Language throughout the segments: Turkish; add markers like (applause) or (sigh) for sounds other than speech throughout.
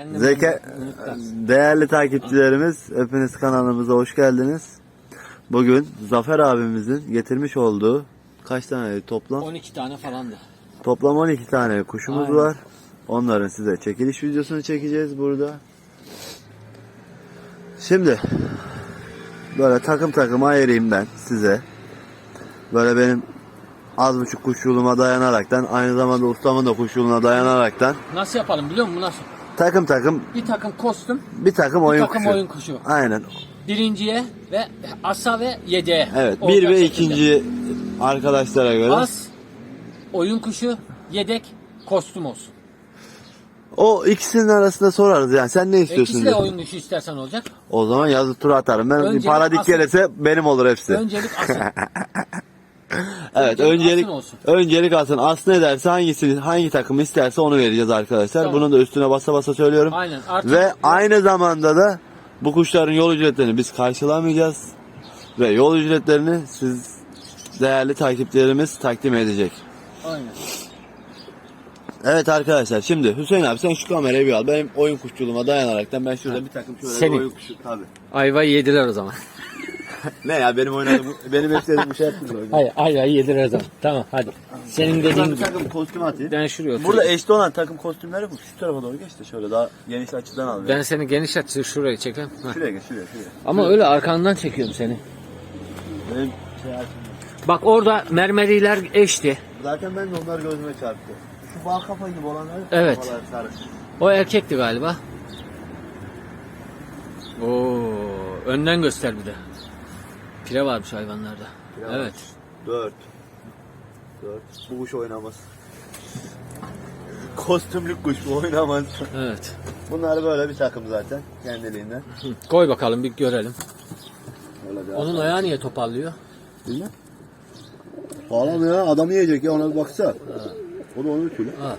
Zeka, değerli takipçilerimiz, hepiniz kanalımıza hoş geldiniz. Bugün Zafer abimizin getirmiş olduğu kaç tane toplam? 12 tane falandı. Toplam 12 tane kuşumuz Aynen. var. Onların size çekiliş videosunu çekeceğiz burada. Şimdi böyle takım takım ayırayım ben size. Böyle benim az buçuk kuşçuluğuma dayanaraktan aynı zamanda ustamın da kuşçuluğuna dayanaraktan Nasıl yapalım biliyor musun? Nasıl? Takım takım Bir takım kostüm, bir takım bir oyun takım kuşu. oyun kuşu. Aynen. Birinciye ve asa ve yedeğe. Evet. Olacak Bir ve şekilde. ikinci arkadaşlara göre. As, oyun kuşu, yedek, kostüm olsun. O ikisinin arasında sorarız yani. Sen ne istiyorsun? İkisi de diye. oyun kuşu istersen olacak. O zaman yazı tura atarım. Ben Öncelik para dik asıl. gelirse benim olur hepsi. Öncelik asıl. (laughs) evet, öncelik olsun. öncelik alsın. Aslı ne derse hangisini hangi takım isterse onu vereceğiz arkadaşlar. Tamam. Bunun da üstüne basa basa söylüyorum. Aynen. Artık Ve aynı zamanda da bu kuşların yol ücretlerini biz karşılamayacağız. Ve yol ücretlerini siz değerli takipçilerimiz takdim edecek. Aynen. Evet arkadaşlar şimdi Hüseyin abi sen şu kamerayı bir al. Benim oyun kuşçuluğuma dayanaraktan ben şurada bir takım şöyle Senin. oyun kuşu tabi. Ayvayı yediler o zaman. (laughs) Ne ya benim oynadığım benim hep dediğim bir şey yaptım. Hayır, ayvayı yediler o zaman. Tamam hadi. Senin dediğin Buradan bir gibi. takım kostüm atayım. Ben şuraya oturayım. Burada eşli olan takım kostümleri bu. Şu tarafa doğru geç de şöyle daha geniş açıdan al. Ben seni geniş açı şuraya çekeyim. Şuraya geç şuraya şuraya. Ama öyle arkandan çekiyorum seni. Benim şey açım. Bak orada mermeriler eşti. Zaten ben de onlar gözüme çarptı. Şu bal kafa gibi olanlar. Evet. kafalar sarı. O erkekti galiba. Oo, önden göster bir de. Pire varmış hayvanlarda. Pire evet. varmış. Dört. Dört. Bu kuş oynamaz. Kostümlük kuş bu oynamaz. Evet. Bunlar böyle bir takım zaten kendiliğinden. Koy bakalım bir görelim. Bir Onun ayağı niye topallıyor? Bilmem. Sağlam ya adam yiyecek ya ona bir baksa. O da onun türü. Ha.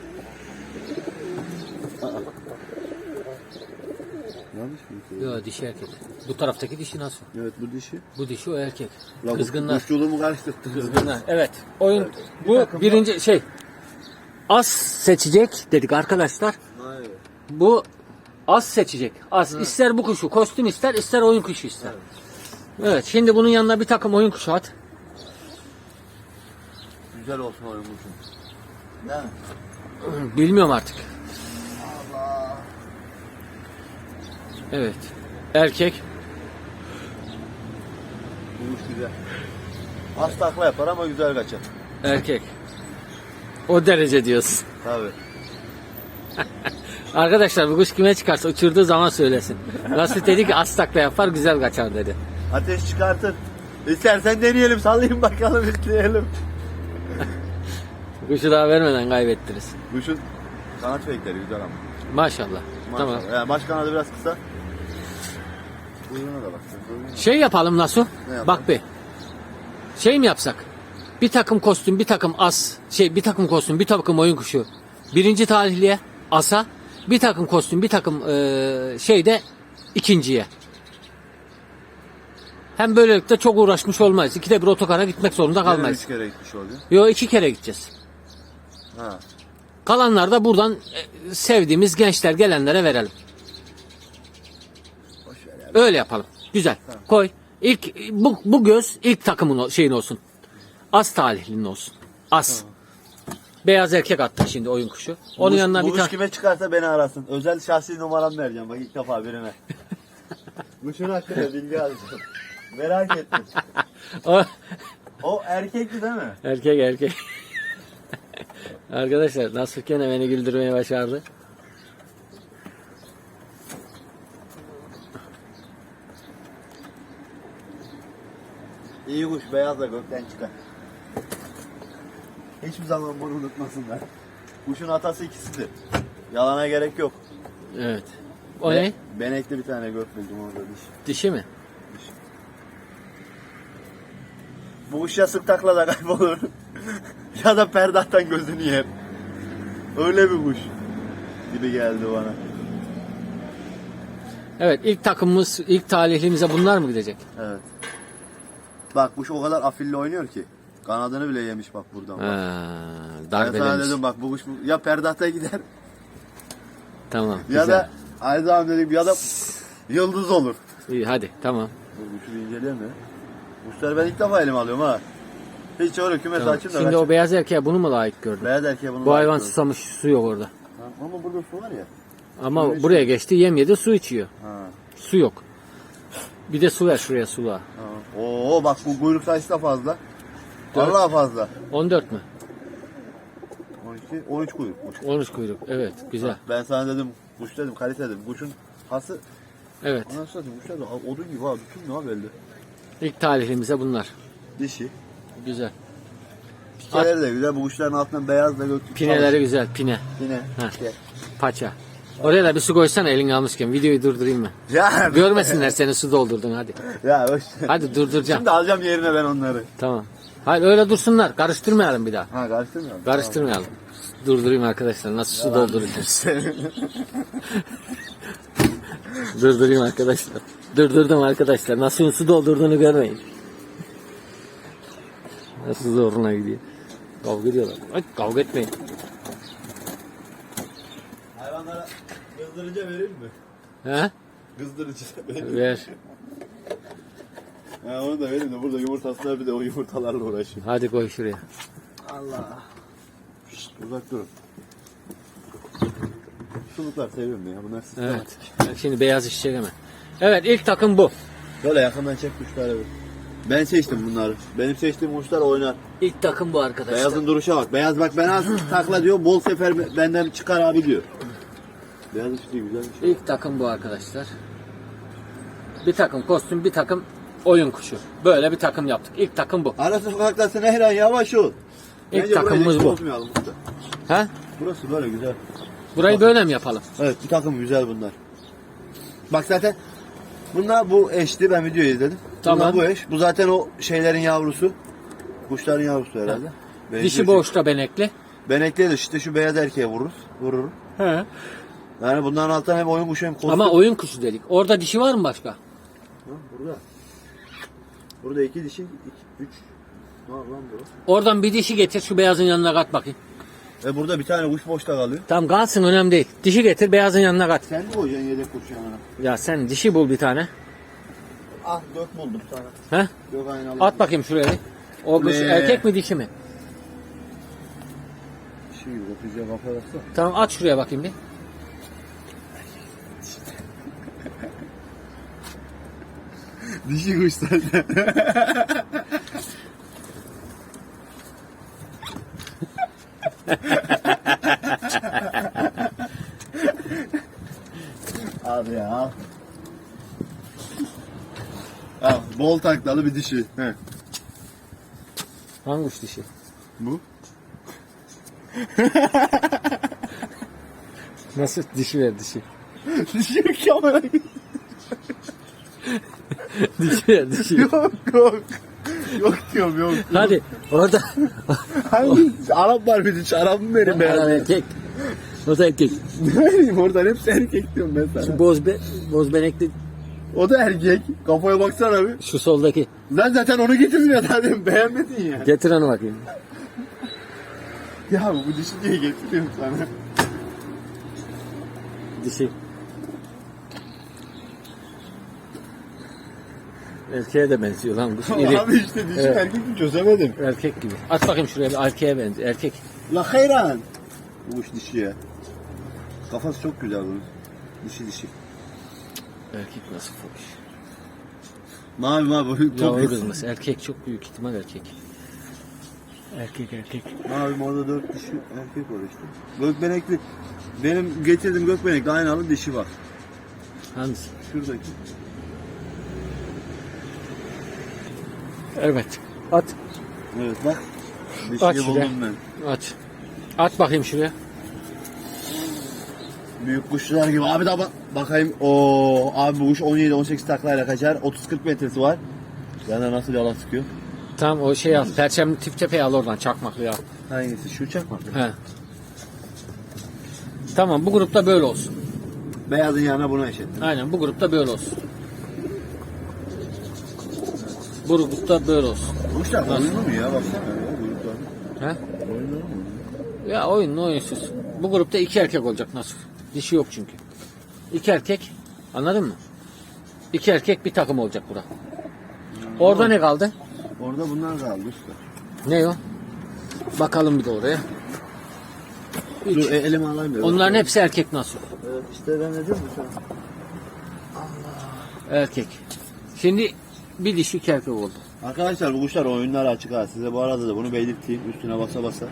Yanlış mı? Yo dişi erkek. Bu taraftaki dişi nasıl? Evet bu dişi. Bu dişi o erkek. La bu Kızgınlar. Kuşçuluğumu karıştırdı. Kızgınlar. Evet. Oyun bu birinci şey. As seçecek dedik arkadaşlar. Hayır. Bu az seçecek. Az. ister bu kuşu kostüm ister ister oyun kuşu ister. Evet. Şimdi bunun yanına bir takım oyun kuşu at. Güzel olsun oyun. Değil mi? Bilmiyorum artık. Allah. Evet. Erkek. Kuş güzel. Az takla yapar ama güzel kaçar. Erkek. O derece diyorsun. Tabii. (laughs) Arkadaşlar bu kuş kime çıkarsa uçurduğu zaman söylesin. Nasıl dedi ki az takla yapar güzel kaçar dedi. Ateş çıkartır. İstersen deneyelim sallayayım bakalım izleyelim. (laughs) Kuşu daha vermeden kaybettiriz. Kuşun kanat fekleri güzel ama. Maşallah. Tamam. Maşallah. Yani baş kanadı biraz kısa. Kuyruğuna da bak. Kuyruğuna. Şey yapalım nasıl? yapalım? Bak bir. Şey mi yapsak? Bir takım kostüm, bir takım as, şey bir takım kostüm, bir takım oyun kuşu. Birinci talihliye asa, bir takım kostüm, bir takım eee şeyde ikinciye. Hem böylelikle çok uğraşmış olmayız. İkide bir otokara gitmek zorunda Yine kalmayız. Üç kere gitmiş oluyor. Yo iki kere gideceğiz. Ha. Kalanlar da buradan e, sevdiğimiz gençler gelenlere verelim. Öyle yapalım. Güzel. Koy. İlk bu, bu göz ilk takımın o- şeyin olsun. Az talihlinin olsun. Az. Beyaz erkek attı şimdi oyun kuşu. Onun Bu- yanına bu bir kuş tane kime çıkarsa beni arasın. Özel şahsi numaramı vereceğim bak ilk defa birine. (laughs) Kuşun hakkında bilgi alacağım. Merak ettim. (laughs) O- O erkekti değil mi? erkek erkek. (laughs) Arkadaşlar nasıl gene beni güldürmeye başardı. İyi kuş beyaz da gökten çıkar. Hiçbir zaman bunu unutmasınlar. Kuşun atası ikisidir. Yalana gerek yok. Evet. O ne? Benekli bir tane gök buldum orada diş. Dişi mi? Bu kuş ya sık takla da kaybolur. (laughs) ya da perdahtan gözünü yer. Öyle bir kuş gibi geldi bana. Evet ilk takımımız ilk talihlimize bunlar mı gidecek? Evet. Bak kuş o kadar afilli oynuyor ki. Kanadını bile yemiş bak buradan. Bak. Ha, Ben sana darbelemiş. dedim bak bu kuş bu- ya perdahta gider Tamam. ya güzel. da Aynı zamanda dedim ya da yıldız olur. İyi hadi tamam. Dur kuşu bir inceleyelim de. Kuşları ben ilk defa elime alıyorum ha. Hiç öyle kümes tamam. açayım da. Şimdi o beyaz erkeğe bunu mu layık gördün? Beyaz erkeğe bunu Bu hayvan bakıyorum. susamış su yok orada. Ha, Ama burada su var ya. Ama buraya geçti yem yedi su içiyor. Ha. Su yok. Bir de su ver şuraya sula. ha. Oo bak bu kuyruk sayısı da fazla. Dört. Allah fazla. 14 mü? 12, 13 kuyruk kuş. 13 kuyruk. Evet güzel. Ben sana dedim kuş dedim kalite dedim. Kuşun hası Evet. anasını satayım kuşlar da odun gibi ha bütün ne belli. İlk talihlimize bunlar. Dişi. Güzel. Pikeleri de güzel. Bu kuşların altından beyaz da göktürk. Pineleri güzel. Pine. Pine. Ha. Gel. Paça. Oraya da bir su koysana elini almışken. Videoyu durdurayım mı? Ya. Görmesinler seni su doldurdun hadi. Ya hoş. Hadi durduracağım. Şimdi alacağım yerine ben onları. Tamam. Hayır öyle dursunlar. Karıştırmayalım bir daha. Ha karıştırmıyor musun? Karıştırmayalım. Durdurayım arkadaşlar. Nasıl su dolduracağım. (laughs) Durdurayım arkadaşlar. Durdurdum arkadaşlar. Nasıl su doldurduğunu görmeyin. Nasıl zoruna gidiyor. Kavga ediyorlar. Ay, kavga etmeyin. Hayvanlara kızdırıcı vereyim mi? He? Kızdırıcı vereyim. Ver. Ha onu da vereyim de burada yumurtasına bir de o yumurtalarla uğraşayım. Hadi koy şuraya. Allah. Şşt, uzak durun. Suluklar seviyorum ya bunlar. Evet. Şimdi beyaz işecek hemen. Evet ilk takım bu. Böyle yakından çek kuşları bir. Ben seçtim bunları. Benim seçtiğim kuşlar oynar. İlk takım bu arkadaşlar. Beyazın duruşa bak. Beyaz bak ben az takla diyor. Bol sefer benden çıkar abi diyor. Beyaz işte güzel bir şey. İlk takım bu arkadaşlar. Bir takım kostüm, bir takım oyun kuşu. Böyle bir takım yaptık. İlk takım bu. Ara sokaktasın Ehran yavaş ol. İlk Bence takımımız burayı bu. bozmayalım usta. He? Burası böyle güzel. Burayı böyle mi yapalım? Evet bir takım güzel bunlar. Bak zaten bunlar bu eşti ben video izledim. Tamam. Bunlar bu eş. Bu zaten o şeylerin yavrusu. Kuşların yavrusu herhalde. Dişi boğuşta benekli. Benekliye de işte şu beyaz erkeğe vururuz. Vurur. He. Yani bunların altından hem oyun kuşu hem kostüm. Ama oyun kuşu dedik. Orada dişi var mı başka? Ha, burada. Burada iki dişi, iki, üç. Var lan bu? Oradan bir dişi getir şu beyazın yanına kat bakayım. E burada bir tane kuş boşta kalıyor. Tamam kalsın önemli değil. Dişi getir beyazın yanına kat. Sen de koyacaksın yedek kuş yanına. Ya sen dişi bul bir tane. Ah dört buldum sana. He? Yok aynı alayım. At bakayım şuraya. O kuş Ne? erkek mi dişi mi? Şey yok, kafaya baksana. Tamam at şuraya bakayım bir. Dişi kuş zaten. Abi ya al. Al, bol taklalı bir dişi. He. Hangi kuş dişi? Bu? Nasıl dişi ver dişi. Dişi yok ki ama. (laughs) ver dişi. yok yok. Yok diyorum yok. Hadi orada. Hangi Arap var bir diş Arap mı verin Adam ben? erkek. O da erkek. Ne vereyim oradan hepsi erkek diyorum ben sana. Şu boz, be, boz benekli O da erkek. Kafaya baksana bir. şu soldaki. Lan zaten onu getirdin ya zaten beğenmedin ya. Getir onu bakayım. Ya bu dişi diye getiriyorum sana. Dişi. Erkeğe de benziyor lan kuş. İri. Abi işte dişi Evet. erkek mi çözemedim. Erkek gibi. At bakayım şuraya bir erkeğe benziyor. Erkek. La hayran. Bu kuş dişi ya. Kafası çok güzel bunun. Dişi dişi. Erkek nasıl foş. Mavi mavi. Yavru Çok kızması. Erkek çok büyük ihtimal erkek. Erkek erkek. Mavi orada dört dişi erkek var işte. Gökbenekli. Benim getirdiğim gökbenekli aynalı dişi var. Hangisi? Şuradaki. Evet. At. Evet bak. Aç Dişiyi şuraya. buldum ben. At. At bakayım şuraya. Büyük kuşlar gibi. Abi daha bak bakayım. Oo abi bu kuş 17-18 taklayla kaçar. 30-40 metresi var. Yana nasıl yala sıkıyor? Tam o şey al. Perçem tip tepeyi al oradan çakmaklı al. Hangisi? Şu çakmak. He. Tamam bu grupta böyle olsun. Beyazın yanına bunu eşittim. Aynen bu grupta böyle olsun. Bu grupta böyle olsun. Kuşlar oyunlu mu ya? Baksana ya. Kuyruklar. He? Oyunlu mu? Ya oyunlu oyunsuz. Bu grupta iki erkek olacak nasıl? Dişi yok çünkü. İki erkek. Anladın mı? İki erkek bir takım olacak bura. Orada ne kaldı? Orada bunlar kaldı usta. Ne o? Bakalım bir de oraya. Üç. Dur e, elime alayım da. Onların hepsi erkek nasıl? Evet, işte ben dedim mi sana? Erkek. Şimdi bir dişi iki erkek oldu. Arkadaşlar bu kuşlar oyunlar açık ha. Size bu arada da bunu belirteyim. Üstüne basa basa.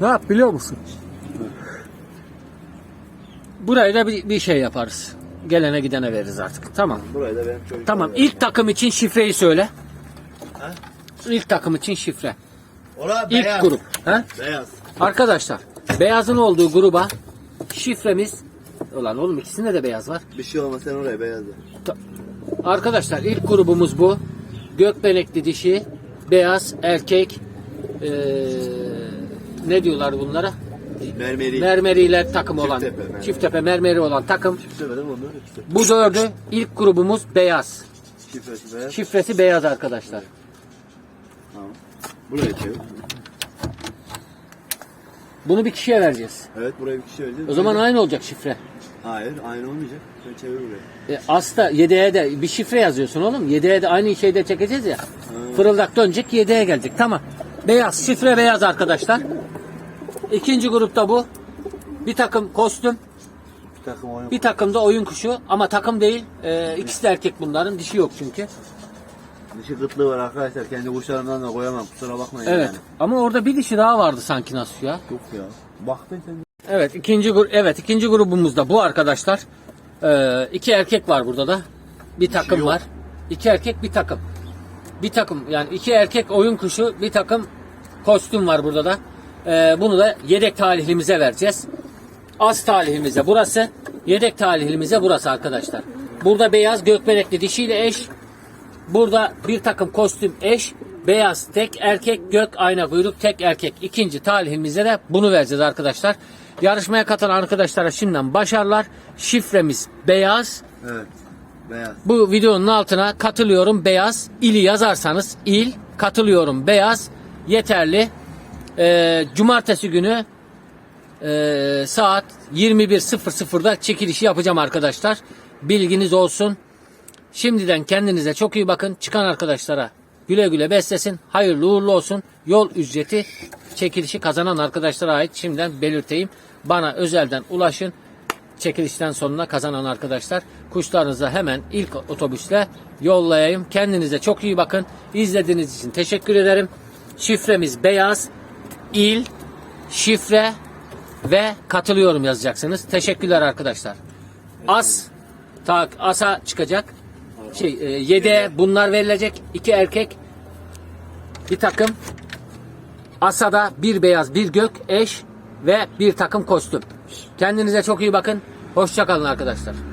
Ne yap biliyor musun? Burayı da bir, bir şey yaparız. Gelene gidene veririz artık. Tamam. Burayı da benim. Tamam. İlk takım için şifreyi söyle. Ha? İlk takım için şifre. Ora İlk beyaz. grup. Ha? Beyaz. Arkadaşlar beyazın olduğu gruba şifremiz Ulan oğlum ikisinde de beyaz var. Bir şey olmaz sen oraya beyaz de. Ta- Arkadaşlar ilk grubumuz bu. Gökbenekli dişi, beyaz erkek ee, ne diyorlar bunlara? Mermeri. Mermeriler takım olan, Çifttepe, mermeri. çifttepe mermeri olan takım. Severim onları işte. Bu dördü ilk grubumuz beyaz. Şifresi beyaz. Şifresi beyaz arkadaşlar. Tamam. Buraya çevir. Bunu bir kişiye vereceğiz. Evet buraya bir kişi vereceğiz. O zaman aynı olacak şifre. Hayır aynı olmayacak. Sen çevir buraya. E, As'ta 7'ye de bir şifre yazıyorsun oğlum. 7'ye de aynı şeyde çekeceğiz ya. Fırıldak dönecek 7'ye gelecek. Tamam. Beyaz. Şifre beyaz arkadaşlar. İkinci grupta bu. Bir takım kostüm. Bir takım oyun. Bir takım da oyun kuşu. Ama takım değil. E, ikisi de erkek bunların. Dişi yok çünkü. Dişi kıtlığı var arkadaşlar. Kendi kuşlarımdan da koyamam. Kusura bakmayın Evet. yani. Ama orada bir dişi daha vardı sanki nasıl ya. Yok ya. Baktın sen. Evet ikinci gru- evet ikinci grubumuzda bu arkadaşlar. Ee, iki erkek var burada da. Bir takım yok. var. İki erkek bir takım. Bir takım yani iki erkek oyun kuşu bir takım kostüm var burada da. Ee, bunu da yedek talihlimize vereceğiz. Az talihimize burası. Yedek talihlimize burası arkadaşlar. Burada beyaz gökbenekli dişiyle eş. Burada bir takım kostüm eş. Beyaz tek erkek, gök ayna kuyruk tek erkek. İkinci talihimize de bunu vereceğiz arkadaşlar. Yarışmaya katılan arkadaşlara şimdiden başarılar. Şifremiz beyaz. Evet. Beyaz. Bu videonun altına katılıyorum beyaz. ili yazarsanız il katılıyorum beyaz yeterli. Ee, cumartesi günü ee, saat 21.00'da çekilişi yapacağım arkadaşlar. Bilginiz olsun. Şimdiden kendinize çok iyi bakın. Çıkan arkadaşlara güle güle beslesin. Hayırlı uğurlu olsun. Yol ücreti çekilişi kazanan arkadaşlara ait. Şimdiden belirteyim. Bana özelden ulaşın. Çekilişten sonuna kazanan arkadaşlar kuşlarınızı hemen ilk otobüsle yollayayım. Kendinize çok iyi bakın. İzlediğiniz için teşekkür ederim. Şifremiz beyaz. il, şifre ve katılıyorum yazacaksınız. Teşekkürler arkadaşlar. As tak asa çıkacak. Şey e, yede bunlar verilecek. iki erkek bir takım. Asada bir beyaz bir gök eş ve bir takım kostüm. Kendinize çok iyi bakın. Hoşçakalın arkadaşlar.